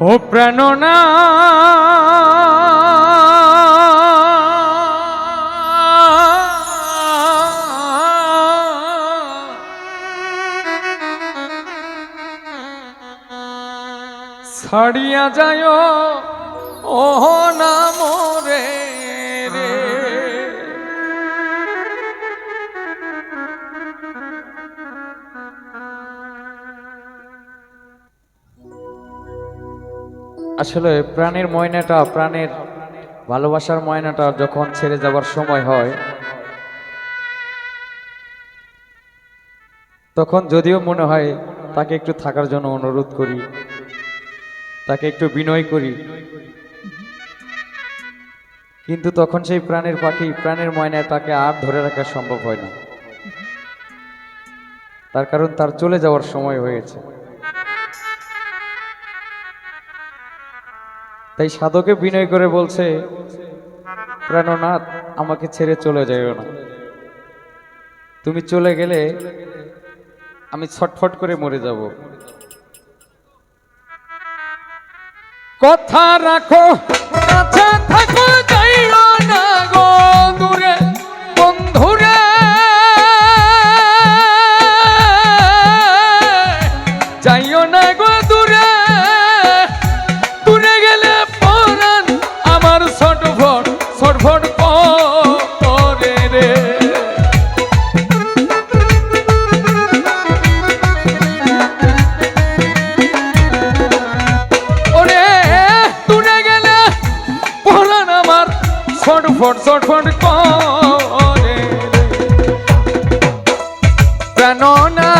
ও প্রাণনা ছাড়িয়া যায়। আসলে প্রাণের ময়নাটা, প্রাণের ভালোবাসার ময়নাটা যখন ছেড়ে যাবার সময় হয়, তখন যদিও মনে হয় তাকে একটু থাকার জন্য অনুরোধ করি, তাকে একটু বিনয় করি। কিন্তু তখন সেই প্রাণের পাখি, প্রাণের ময়নাটাকে আর ধরে রাখা সম্ভব হয় না। তার কারণ তার চলে যাওয়ার সময় হয়েছে। তাই সাধকে বিনয় করে বলছে, প্রাণনাথ, আমাকে ছেড়ে চলে যাইও না। তুমি চলে গেলে আমি ছটফট করে মরে যাব। কথা রাখো ছটফট ছটফট করে প্রাণনা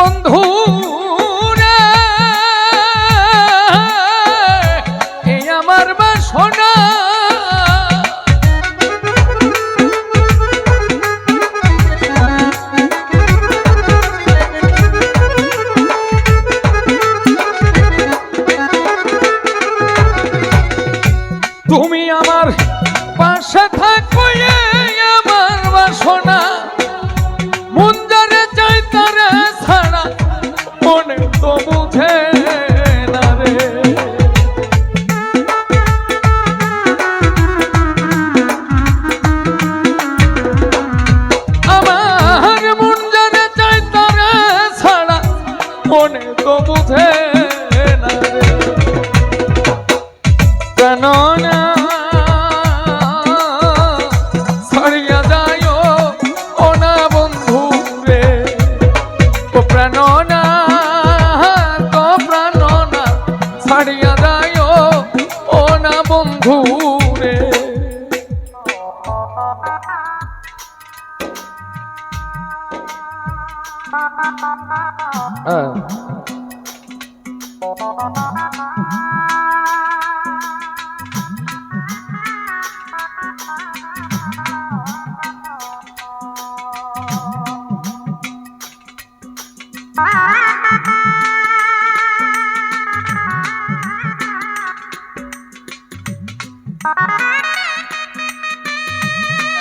বন্ধু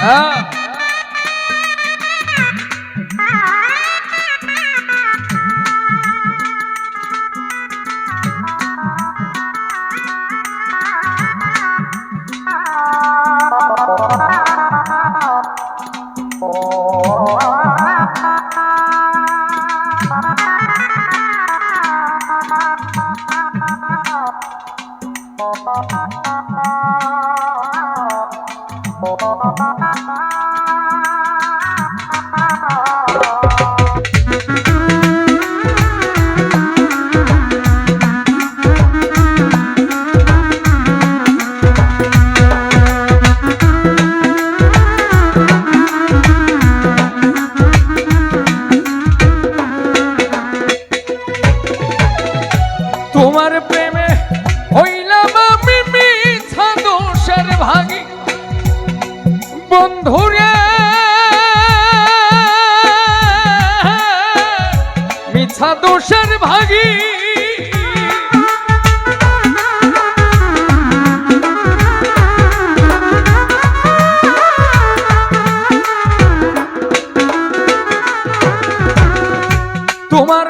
হ্যাঁ। Oh. তোমার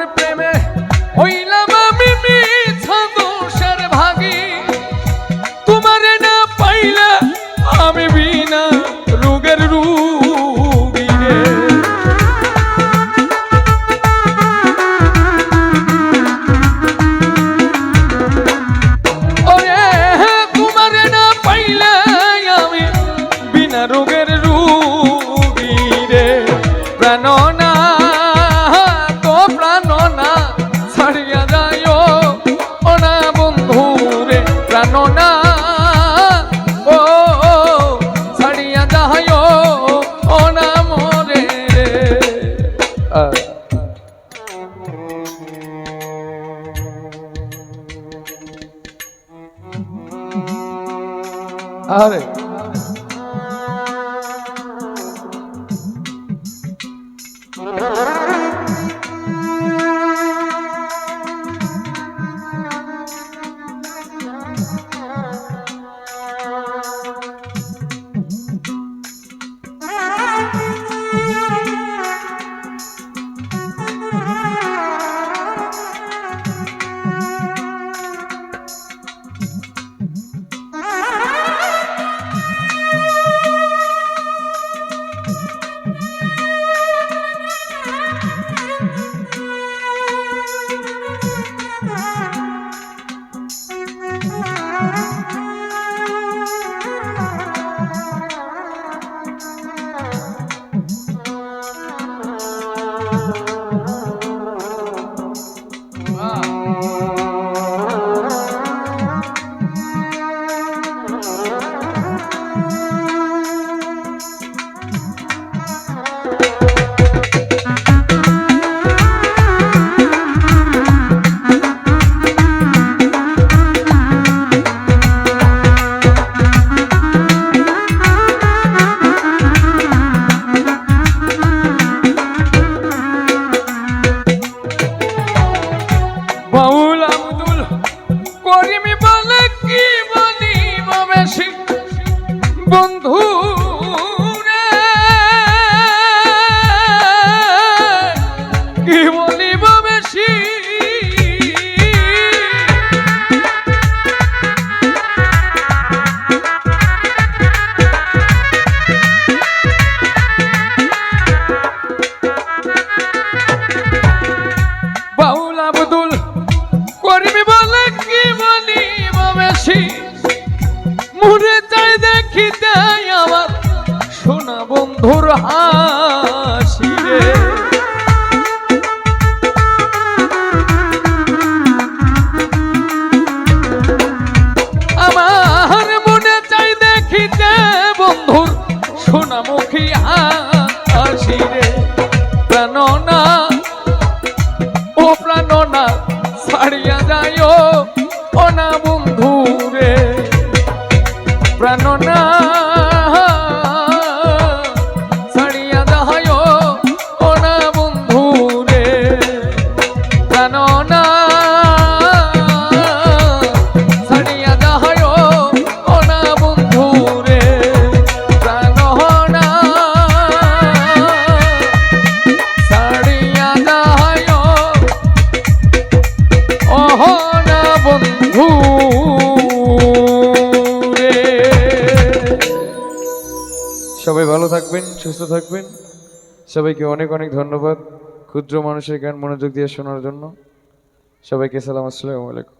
খিদে আমার সোনা বন্ধুর হাসি রে। আমার মনে চাই দেখিতে বন্ধুর সোনামুখী হাসি রে। প্রাণনা, ও প্রাণনা, ছাড়িয়া যায় ও না বন্ধু রে প্রাণনা থাকবেন, সুস্থ থাকবেন। সবাইকে অনেক অনেক ধন্যবাদ ক্ষুদ্র মানুষের গান মনোযোগ দিয়ে শোনার জন্য। সবাইকে সালাম, আসসালামু আলাইকুম।